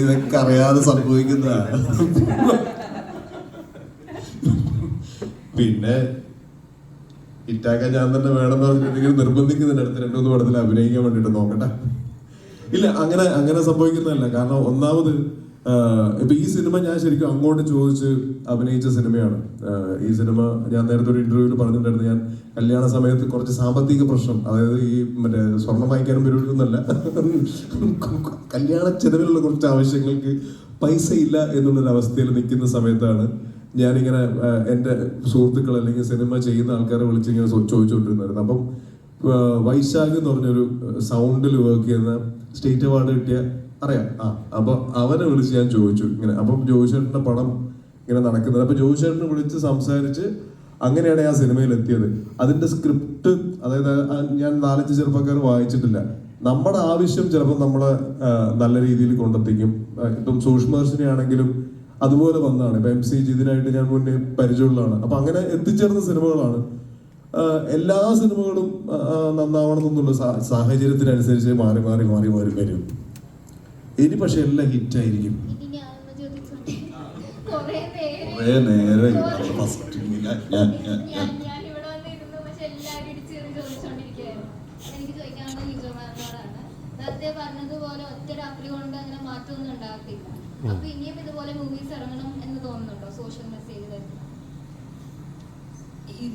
ഇതൊക്കെ അറിയാതെ സംഭവിക്കുന്നതാണ്. പിന്നെ ഇറ്റാക്കാൻ ഞാൻ തന്നെ വേണമെന്ന് പറഞ്ഞിട്ടുണ്ടെങ്കിൽ നിർബന്ധിക്കുന്നുണ്ട് അടുത്ത രണ്ടു മൂന്ന് പടത്തിൽ അഭിനയിക്കാൻ വേണ്ടിട്ട് നോക്കട്ടെ. ഇല്ല അങ്ങനെ അങ്ങനെ സംഭവിക്കുന്നതല്ല. കാരണം ഒന്നാമത് ഇപ്പൊ ഈ സിനിമ ഞാൻ ശരിക്കും അങ്ങോട്ട് ചോദിച്ച് അഭിനയിച്ച സിനിമയാണ്. ഈ സിനിമ ഞാൻ നേരത്തെ ഒരു ഇന്റർവ്യൂവിൽ പറഞ്ഞിട്ടുണ്ടായിരുന്നു. ഞാൻ കല്യാണ സമയത്ത് കുറച്ച് സാമ്പത്തിക പ്രശ്നം അതായത് ഈ മറ്റേ സ്വർണം വാങ്ങിക്കാനും പരിപാടിയൊന്നുമല്ല. കല്യാണ ചെലവിലുള്ള കുറച്ച് ആവശ്യങ്ങൾക്ക് പൈസ ഇല്ല എന്നുള്ളൊരു അവസ്ഥയിൽ നിൽക്കുന്ന സമയത്താണ് ഞാനിങ്ങനെ എന്റെ സുഹൃത്തുക്കൾ അല്ലെങ്കിൽ സിനിമ ചെയ്യുന്ന ആൾക്കാരെ വിളിച്ച് ഇങ്ങനെ ചോദിച്ചുകൊണ്ടിരുന്നായിരുന്നു അപ്പം വൈശാഖ് എന്ന് പറഞ്ഞൊരു സൗണ്ടിൽ വർക്ക് ചെയ്യുന്ന സ്റ്റേറ്റ് അവാർഡ് കിട്ടിയ അറിയാം. ആ അപ്പൊ അവനെ വിളിച്ച് ഞാൻ ചോദിച്ചു ഇങ്ങനെ അപ്പം ജോയിച്ചേട്ടന്റെ പടം ഇങ്ങനെ നടക്കുന്നത്. അപ്പൊ ജോയിച്ചേട്ടനെ വിളിച്ച് സംസാരിച്ച് അങ്ങനെയാണ് ആ സിനിമയിൽ എത്തിയത് അതിന്റെ സ്ക്രിപ്റ്റ് അതായത് ഞാൻ നാലഞ്ച് ചെറുപ്പക്കാർ വായിച്ചിട്ടില്ല. നമ്മുടെ ആവശ്യം ചിലപ്പോൾ നമ്മളെ നല്ല രീതിയിൽ കൊണ്ടെത്തിക്കും. ഇപ്പം സൂക്ഷ്മദർശിനി ആണെങ്കിലും അതുപോലെ വന്നതാണ്. ഇപ്പൊ എം സി ജിതിനായിട്ട് ഞാൻ മുന്നേ പരിചയമുള്ളതാണ്. അപ്പൊ അങ്ങനെ എത്തിച്ചേർന്ന സിനിമകളാണ്. എല്ലാ സിനിമകളും നന്നാവണം എന്നുള്ള സാഹചര്യത്തിനനുസരിച്ച് മാറി മാറി മാറി മാറി വരും. ഇനി പക്ഷെ എല്ലാം ഹിറ്റായിരിക്കും. കുറേ നേരം ഫസ്റ്റ് ഞാൻ ഞാൻ ഞാൻ പറഞ്ഞതുപോലെ ഒറ്റ രാത്രി കൊണ്ട് അങ്ങനെ മാറ്റമൊന്നും ഉണ്ടാകത്തില്ല. അപ്പൊ ഇനിയും ഇതുപോലെ മൂവീസ് ഇറങ്ങണം എന്ന് തോന്നുന്നുണ്ടോ സോഷ്യൽ മെസ്സേജ് വരുന്നത്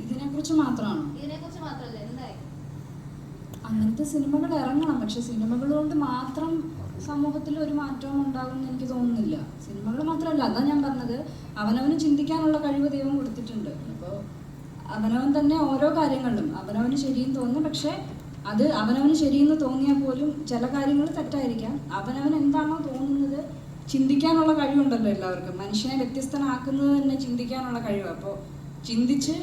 ഇതിനെ കുറിച്ച് മാത്രമാണോ? ഇതിനെ കുറിച്ച് മാത്രമല്ല എന്തായി? അങ്ങനത്തെ സിനിമകൾ ഇറങ്ങണം പക്ഷെ സിനിമകൾ കൊണ്ട് മാത്രം സമൂഹത്തിൽ ഒരു മാറ്റവും ഉണ്ടാകും എന്ന് എനിക്ക് തോന്നുന്നില്ല. സിനിമകൾ മാത്രമല്ല അതാ ഞാൻ പറഞ്ഞത്. അവനവന് ചിന്തിക്കാനുള്ള കഴിവ് ദൈവം കൊടുത്തിട്ടുണ്ട്. അപ്പോൾ അവനവൻ തന്നെ ഓരോ കാര്യങ്ങളിലും അവനവന് ശരിയെന്ന് തോന്നുന്നു. പക്ഷേ അത് അവനവന് ശരിയെന്ന് തോന്നിയാൽ പോലും ചില കാര്യങ്ങൾ തെറ്റായിരിക്കാം. അവനവൻ എന്താണോ തോന്നുന്നത് ചിന്തിക്കാനുള്ള കഴിവുണ്ടല്ലോ എല്ലാവർക്കും. മനുഷ്യനെ വ്യത്യസ്തനാക്കുന്നത് തന്നെ ചിന്തിക്കാനുള്ള കഴിവ്. അപ്പോൾ ചിന്തിച്ച്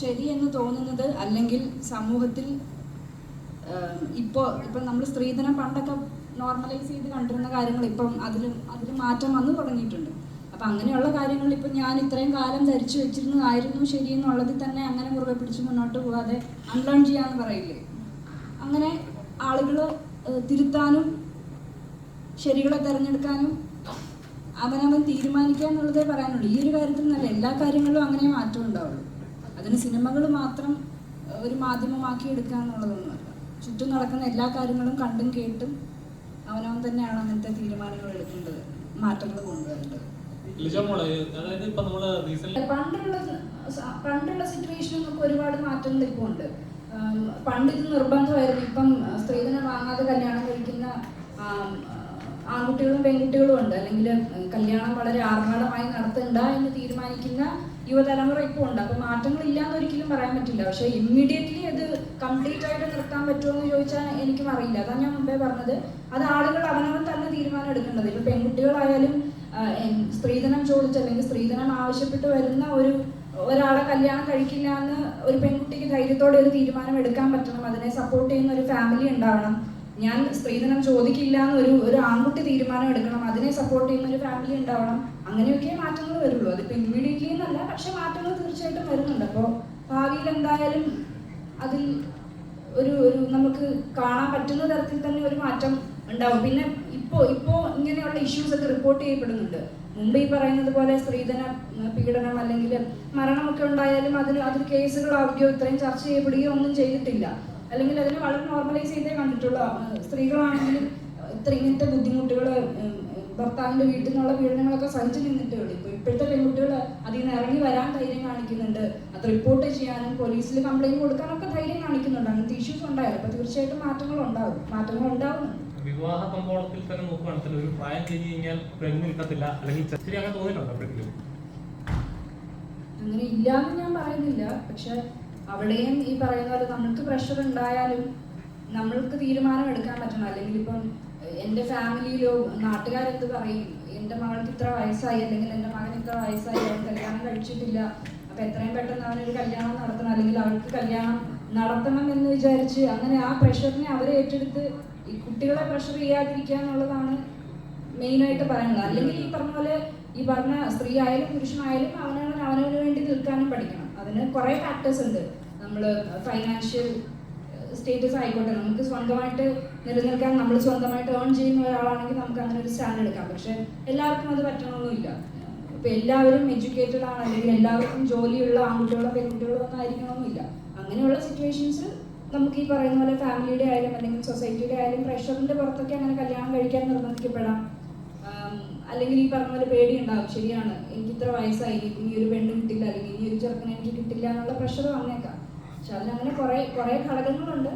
ശരി എന്ന് തോന്നുന്നത് അല്ലെങ്കിൽ സമൂഹത്തിൽ ഇപ്പോൾ ഇപ്പം നമ്മൾ സ്ത്രീധനം പണ്ടൊക്കെ നോർമലൈസ് ചെയ്ത് കണ്ടിരുന്ന കാര്യങ്ങൾ ഇപ്പം അതിൽ അതിൽ മാറ്റം വന്നു തുടങ്ങിയിട്ടുണ്ട്. അപ്പം അങ്ങനെയുള്ള കാര്യങ്ങൾ ഇപ്പം ഞാൻ ഇത്രയും കാലം ധരിച്ചു വെച്ചിരുന്നതായിരുന്നു ശരി എന്നുള്ളതിൽ തന്നെ അങ്ങനെ മുറുകെ പിടിച്ച് മുന്നോട്ട് പോകാതെ അൺലേൺ ചെയ്യാന്ന് പറയില്ലേ? അങ്ങനെ ആളുകൾ തിരുത്താനും ശരികളെ തിരഞ്ഞെടുക്കാനും അവനവൻ തീരുമാനിക്കുക എന്നുള്ളതേ പറയാനുള്ളൂ. ഈ ഒരു കാര്യത്തിൽ നല്ല എല്ലാ കാര്യങ്ങളിലും അങ്ങനെ മാറ്റം ഉണ്ടാവുള്ളൂ. അതിന് സിനിമകൾ മാത്രം ഒരു മാധ്യമമാക്കി എടുക്കുക എന്നുള്ളതൊന്നുമല്ല. ചുറ്റും നടക്കുന്ന എല്ലാ കാര്യങ്ങളും കണ്ടും കേട്ടും അവനവൻ തന്നെയാണ് അങ്ങനത്തെ തീരുമാനങ്ങൾ എടുക്കേണ്ടത്? മാറ്റങ്ങൾ കൊണ്ടുവരേണ്ടത്? ലിജോ അതായത് ഇപ്പൊ നമ്മൾ റീസെന്റ് പണ്ടുള്ള സിറ്റുവേഷൻ പണ്ടുള്ള നമുക്ക് ഒരുപാട് മാറ്റങ്ങൾ ഇപ്പോൾ ഉണ്ട്. പണ്ട് ഇത് നിർബന്ധമായിരുന്നു. ഇപ്പം സ്ത്രീധനം വാങ്ങാതെ കല്യാണം കഴിക്കുന്ന ആൺകുട്ടികളും പെൺകുട്ടികളും ഉണ്ട്. അല്ലെങ്കിൽ കല്യാണം വളരെ ആർഭാടമായി നടത്തണ്ട എന്ന് തീരുമാനിക്കുന്ന യുവതലമുറ ഇപ്പോൾ ഉണ്ട്. അപ്പൊ മാറ്റങ്ങൾ ഇല്ലാന്ന് ഒരിക്കലും പറയാൻ പറ്റില്ല. പക്ഷെ ഇമ്മീഡിയറ്റ്ലി അത് കംപ്ലീറ്റ് ആയിട്ട് നിർത്താൻ പറ്റുമോ എന്ന് ചോദിച്ചാൽ എനിക്കും അറിയില്ല. അതാണ് ഞാൻ മുമ്പേ പറഞ്ഞത്. അത് ആളുകൾ അവനവൻ തന്നെ തീരുമാനം എടുക്കേണ്ടത്. ഇപ്പൊ പെൺകുട്ടികളായാലും സ്ത്രീധനം ചോദിച്ച് അല്ലെങ്കിൽ സ്ത്രീധനം ആവശ്യപ്പെട്ട് വരുന്ന ഒരു ഒരാളെ കല്യാണം കഴിക്കില്ല എന്ന് ഒരു പെൺകുട്ടിക്ക് ധൈര്യത്തോടെ ഒരു തീരുമാനം എടുക്കാൻ പറ്റണം. അതിനെ സപ്പോർട്ട് ചെയ്യുന്ന ഒരു ഫാമിലി ഉണ്ടാവണം. ഞാൻ സ്ത്രീധനം ചോദിക്കില്ല എന്ന് ഒരു ഒരു ആൺകുട്ടി തീരുമാനം എടുക്കണം അതിനെ സപ്പോർട്ട് ചെയ്യുന്ന ഒരു ഫാമിലി ഉണ്ടാവണം അങ്ങനെയൊക്കെ മാറ്റങ്ങൾ വരുള്ളൂ. അതിപ്പോ ഇമ്മീഡിയറ്റ്ലി എന്നല്ല പക്ഷെ മാറ്റങ്ങൾ തീർച്ചയായിട്ടും വരുന്നുണ്ട്. അപ്പോൾ ഭാവിയിൽ എന്തായാലും അതിൽ ഒരു ഒരു നമുക്ക് കാണാൻ പറ്റുന്ന തരത്തിൽ തന്നെ ഒരു മാറ്റം ഉണ്ടാവും. പിന്നെ ഇപ്പോ ഇപ്പോ ഇങ്ങനെയുള്ള ഇഷ്യൂസ് ഒക്കെ റിപ്പോർട്ട് ചെയ്യപ്പെടുന്നുണ്ട്. മുമ്പ് ഈ പറയുന്നത് പോലെ സ്ത്രീധന പീഡനം അല്ലെങ്കിൽ മരണമൊക്കെ ഉണ്ടായാലും അതിന് അതിൽ കേസുകളാവുകയോ ഇത്രയും ചർച്ച ചെയ്യപ്പെടുകയോ ഒന്നും ചെയ്തിട്ടില്ല. അല്ലെങ്കിൽ അതിനെ വളരെ നോർമലൈസ് ചെയ്തേ കണ്ടിട്ടുള്ളൂ. ഉം, സ്ത്രീകളാണെങ്കിലും ഇത്ര ഇങ്ങനത്തെ ബുദ്ധിമുട്ടുകൾ ഭർത്താവിന്റെ വീട്ടിൽ നിന്നുള്ള പീഡനങ്ങളൊക്കെ സഹിച്ചു നിന്നിട്ടേ ഉള്ളൂ. ഇപ്പൊ ഇപ്പോഴത്തെ പെൺകുട്ടികൾ അതിൽ നിന്ന് ഇറങ്ങി വരാൻ ധൈര്യം കാണിക്കുന്നുണ്ട്. അത് റിപ്പോർട്ട് ചെയ്യാനും പോലീസിൽ കംപ്ലൈന്റ് കൊടുക്കാനൊക്കെ ധൈര്യം കാണിക്കുന്നുണ്ട്. അങ്ങനത്തെ ഇഷ്യൂസ് ഉണ്ടായാലും. അപ്പൊ തീർച്ചയായിട്ടും മാറ്റങ്ങൾ ഉണ്ടാവും. മാറ്റങ്ങൾ ഉണ്ടാവുന്നുണ്ട്. വിവാഹ കമ്പോളത്തിൽ തന്നെ നോക്കുകയാണെങ്കിൽ ഒരു പ്രായം കഴിഞ്ഞ് കഴിഞ്ഞാൽ പെണ്ണ് കിട്ടത്തില്ല അല്ലെങ്കിൽ അങ്ങനെ തോന്നിയിട്ടുണ്ടോ എപ്പോഴെങ്കിലും അങ്ങനെ ഇല്ലാന്ന് ഞാൻ പറയുന്നില്ല. പക്ഷെ അവിടെയും ഈ പറയുന്ന പോലെ നമ്മൾക്ക് പ്രഷർ ഉണ്ടായാലും നമ്മൾക്ക് തീരുമാനം എടുക്കാൻ പറ്റണം. അല്ലെങ്കിൽ ഇപ്പം എന്റെ ഫാമിലിയിലോ നാട്ടുകാരെന്ത് പറയും? എന്റെ മകൾക്ക് ഇത്ര വയസ്സായി അല്ലെങ്കിൽ എന്റെ മകൻ ഇത്ര വയസ്സായി അവൻ കല്യാണം കഴിച്ചിട്ടില്ല. അപ്പൊ എത്രയും പെട്ടെന്ന് അവനൊരു കല്യാണം നടത്തണം അല്ലെങ്കിൽ അവൾക്ക് കല്യാണം നടത്തണം എന്ന് വിചാരിച്ച് അങ്ങനെ ആ പ്രഷറിനെ അവരെ ഏറ്റെടുത്ത് ഈ കുട്ടികളെ പ്രഷർ ചെയ്യാതിരിക്കുക എന്നുള്ളതാണ് മെയിനായിട്ട് പറയുന്നത്. അല്ലെങ്കിൽ ഈ പറഞ്ഞ പോലെ ഈ പറഞ്ഞ സ്ത്രീ ആയാലും പുരുഷനായാലും അവനവൻ അവനവന് വേണ്ടി നിൽക്കാനും പഠിക്കണം. അതിന് കുറേ ഫാക്ടേഴ്സ് ഉണ്ട്. നമ്മൾ ഫൈനാൻഷ്യൽ സ്റ്റേറ്റസ് ആയിക്കോട്ടെ. നമുക്ക് സ്വന്തമായിട്ട് നിലനിൽക്കാൻ നമ്മൾ സ്വന്തമായിട്ട് ഏൺ ചെയ്യുന്ന ഒരാളാണെങ്കിൽ നമുക്ക് അങ്ങനെ ഒരു സ്റ്റാൻഡ് എടുക്കാം. പക്ഷെ എല്ലാവർക്കും അത് പറ്റണമെന്നില്ല ഇപ്പൊ എല്ലാവരും എഡ്യൂക്കേറ്റഡ് ആണ്. അല്ലെങ്കിൽ എല്ലാവർക്കും ജോലിയുള്ള ആൺകുട്ടികളോ പെൺകുട്ടികളോ ഒന്നും ആയിരിക്കണമെന്നില്ല അങ്ങനെയുള്ള സിറ്റുവേഷൻസ് നമുക്ക് ഈ പറയുന്ന പോലെ ഫാമിലിയുടെ ആയാലും അല്ലെങ്കിൽ സൊസൈറ്റിയുടെ ആയാലും പ്രഷറിന്റെ പുറത്തൊക്കെ അങ്ങനെ കല്യാണം കഴിക്കാൻ നിർബന്ധിക്കപ്പെടാം. അല്ലെങ്കിൽ ഈ പറഞ്ഞ പോലെ പേടിയുണ്ടാവും. ശരിയാണ്. എനിക്ക് ഇത്ര വയസ്സായി. ഇനി ഒരു പെണ്ണ് കിട്ടില്ല. അല്ലെങ്കിൽ ഇനി ഒരു ചെറുക്കനെ എനിക്ക് കിട്ടില്ല എന്നുള്ള പ്രഷർ വന്നേക്കാം. പക്ഷെ അതിനങ്ങനെ കുറെ കുറെ ഘടകങ്ങളുണ്ട്.